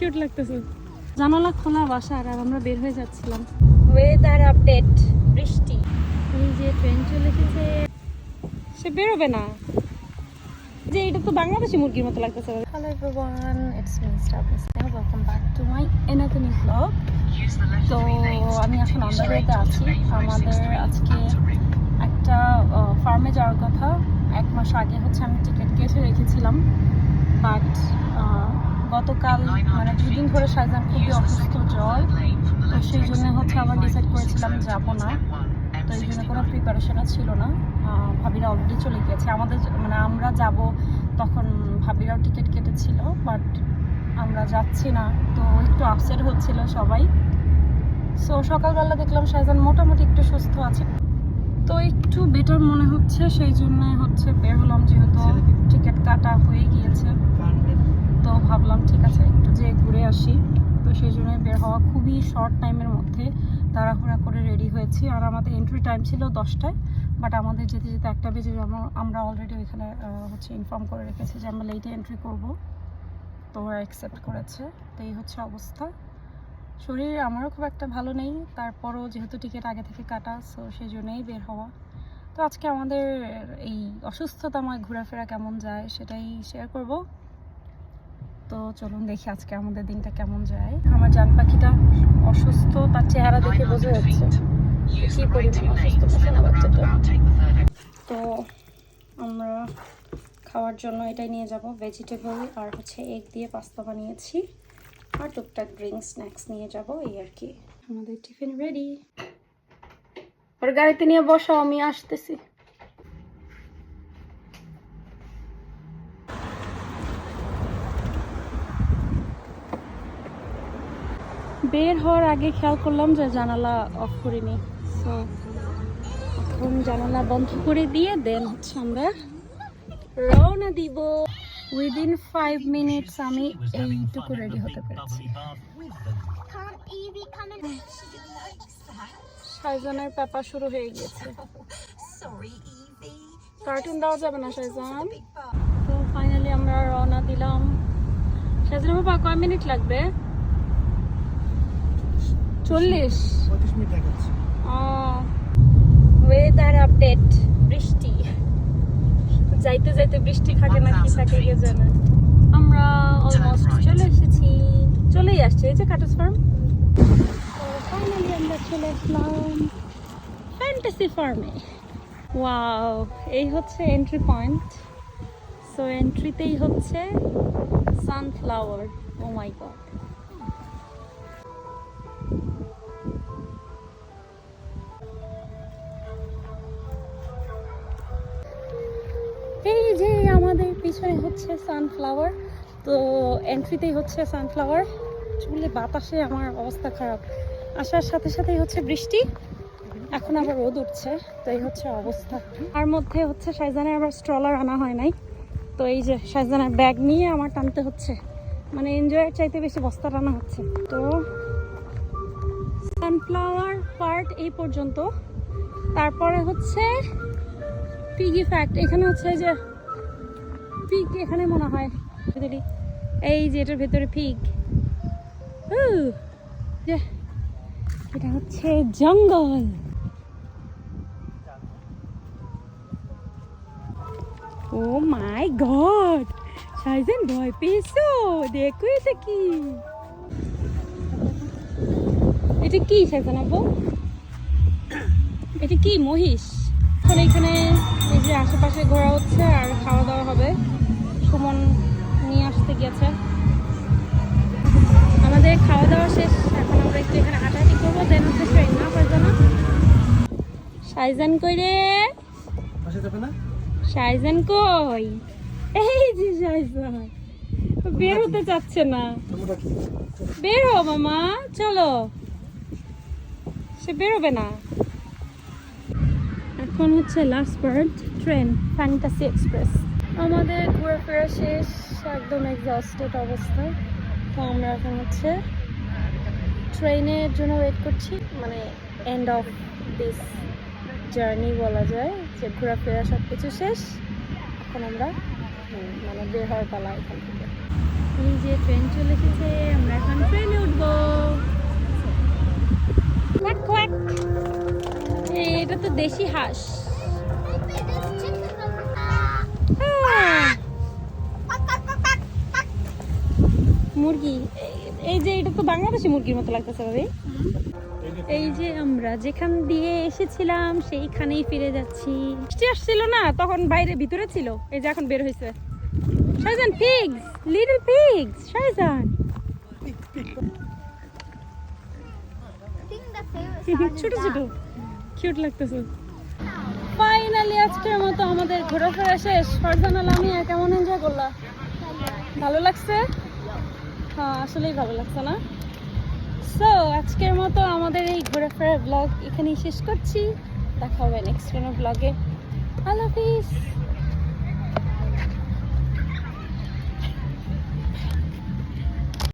Cute লাগতেছে। জানালা খোলা বাসার আর আমরা বের হয়ে যাচ্ছিলাম। ওয়েদার আপডেট বৃষ্টি। এই যে ট্রেন চলে এসেছে। সে বেরোবে না। যে এটা তো বাংলাদেশি মুরগির মতো লাগতেছে। Hello everyone it's me staff welcome back to my another blog তো আমি এখন অন্ধ্রতে আছি। আমাদের আজকে একটা ফার্মে যাওয়ার কথা। এক মাস আগে হচ্ছে আমি টিকিট কেটে রেখেছিলাম। বাট গতকাল মানে দুদিন ধরে সাইজান খুবই অসুস্থ, জ্বর। তো সেই জন্য হচ্ছে আবার ডিসাইড করেছিলাম যাব না। তো এই জন্য কোনো প্রিপারেশনও ছিল না। ভাবিরা অলরেডি চলে গিয়েছে। আমাদের মানে আমরা যাব তখন ভাবিরাও টিকিট কেটেছিল বাট আমরা যাচ্ছি না। তো একটু আপসেট হচ্ছিল সবাই। সো সকালবেলা দেখলাম শাহজান মোটামুটি একটু সুস্থ আছে। তো একটু বেটার মনে হচ্ছে, সেই জন্য হচ্ছে বের হলাম যেহেতু টিকিট কাটা হয়ে গিয়েছে তো ভাবলাম ঠিক আছে একটু যে ঘুরে আসি তো সেই জন্য বের হওয়া শর্ট টাইমের মধ্যে তাড়াহুড়া করে রেডি হয়েছি। আর আমাদের এন্ট্রি টাইম ছিল দশটায় বাট আমাদের যেতে যেতে একটা বেজে আমরা অলরেডি ওইখানে হচ্ছে ইনফর্ম করে রেখেছি যে আমরা লেটে এন্ট্রি করব। তো ওরা অ্যাকসেপ্ট করেছে। তো এই হচ্ছে অবস্থা। শরীর আমারও খুব একটা ভালো নেই। তারপরও যেহেতু টিকিট আগে থেকে কাটা সো সেই জন্যই বের হওয়া। তো আজকে আমাদের এই অসুস্থতাময় ঘোরাফেরা কেমন যায় সেটাই শেয়ার করব। তো চলুন দেখি আজকে আমাদের দিনটা কেমন যায়। আমার জান পাখিটা অসুস্থ, তার চেহারা দেখে বোঝা যাচ্ছে। কি অসুস্থ তো আমরা খাওয়ার জন্য এটাই নিয়ে যাব ভেজিটেবল আর হচ্ছে এগ দিয়ে পাস্তা বানিয়েছি। আর টুকটাক ড্রিঙ্ক স্ন্যাক্স নিয়ে যাব, এই আর কি। আমাদের টিফিন রেডি ওর গাড়িতে নিয়ে বসো, আমি আসতেছি। বের হওয়ার আগে খেয়াল করলাম যে জানালা অফ করিনি। সো এখন জানালা বন্ধ করে দিয়ে দেন হচ্ছে আমরা রওনা দিব। উইদিন ফাইভ মিনিটস আমি এইটুকু রেডি হতে পেরেছি। সাইজানের পেপা শুরু হয়ে গিয়েছে। কার্টুন দেওয়া যাবে না সাইজান তো ফাইনালি আমরা রওনা দিলাম। সাইজান বাবা, কয় মিনিট লাগবে? চল্লিশ। ওয়েদার আপডেট বৃষ্টি। যাইতে যাইতে বৃষ্টি থাকে না কি থাকে কে জানে। আমরা অলমোস্ট চলে এসেছি। চলেই আসছে এই যে কাটাস ফার্ম ফাইনালি আমরা চলে আসলাম ফ্যান্টাসি ফার্মে ওয়াও এই হচ্ছে এন্ট্রি পয়েন্ট সো এন্ট্রিতেই হচ্ছে সানফ্লাওয়ার ও মাই গড আমাদের হচ্ছে সানফ্লাওয়ার তো এন্ট্রিতেই হচ্ছে সানফ্লাওয়ার চুলে বাতাসে আমার অবস্থা খারাপ। আসার সাথে সাথেই হচ্ছে বৃষ্টি। এখন আবার রোদ উঠছে তো এই হচ্ছে অবস্থা। তার মধ্যে হচ্ছে শাহজানের আবার স্ট্রলার আনা হয় নাই। তো এই যে শাহজানের ব্যাগ নিয়ে আমার টানতে হচ্ছে। মানে এনজয়ের চাইতে বেশি বস্তা টানা হচ্ছে। তো সানফ্লাওয়ার পার্ট এই পর্যন্ত। তারপরে হচ্ছে পিগি ফ্যাক্ট এখানে হচ্ছে যে পিগ এখানে মনে হয়। এই যে এটার ভেতরে যে এটা হচ্ছে জঙ্গল। ও মাই গড, সাইজেন ভয় পেয়েছ দেখো এটা কি। এটা কি সাইজেন আপু এটা কি মহিষ? এখন যে আশেপাশে ঘোরা হচ্ছে আর খাওয়া দাওয়া হবে সুমন নিয়ে আসতে গেছে আমাদের খাওয়া দাওয়া শেষ এখন আমরা একটু এখানে হাঁটাহাঁটি করব দেন হচ্ছে না পারব না সাইজান কই রে? সাইজান কই? এই যে সাইজান বের হতে চাচ্ছে না। বের হো মামা চলো। সে বেরোবে না। এখন হচ্ছে last bird train fantasy express আমাদের ঘোরাফেরা শেষ একদম এক্সস্টেড অবস্থা। তো আমরা এখন হচ্ছে ট্রেনের জন্য ওয়েট করছি। মানে এন্ড অফ দিস জার্নি বলা যায় যে ঘোরাফেরা সব কিছু শেষ। এখন আমরা মানে বের হওয়ার পালা এখান থেকে। এই যে ট্রেন চলে এসেছে আমরা কোয়াক তো দেশি হাঁস। মুরগি এই- যে এটা তো বাংলাদেশি মুরগির মতো লাগতেছে ভাবি। এই যে আমরা যেখান দিয়ে এসেছিলাম সেইখানেই ফিরে যাচ্ছি। বৃষ্টি আসছিল না তখন বাইরে ভিতরে ছিল এই যে এখন বের হয়েছে Shahjahan pigs little pigs Shahjahan ছোট ছোট। কিউট লাগতেছে। ফাইনালি আজকের মতো আমাদের ঘোরাফেরা শেষ। ফারজান আল আমি কেমন এনজয় করলা? ভালো লাগছে? হ্যাঁ আসলেই ভালো লাগছে না? সো আজকের মতো আমাদের এই ঘোরাফেরার ব্লগ এখানেই শেষ করছি। দেখা হবে নেক্সট কোনো ব্লগে আল্লাহ হাফিজ।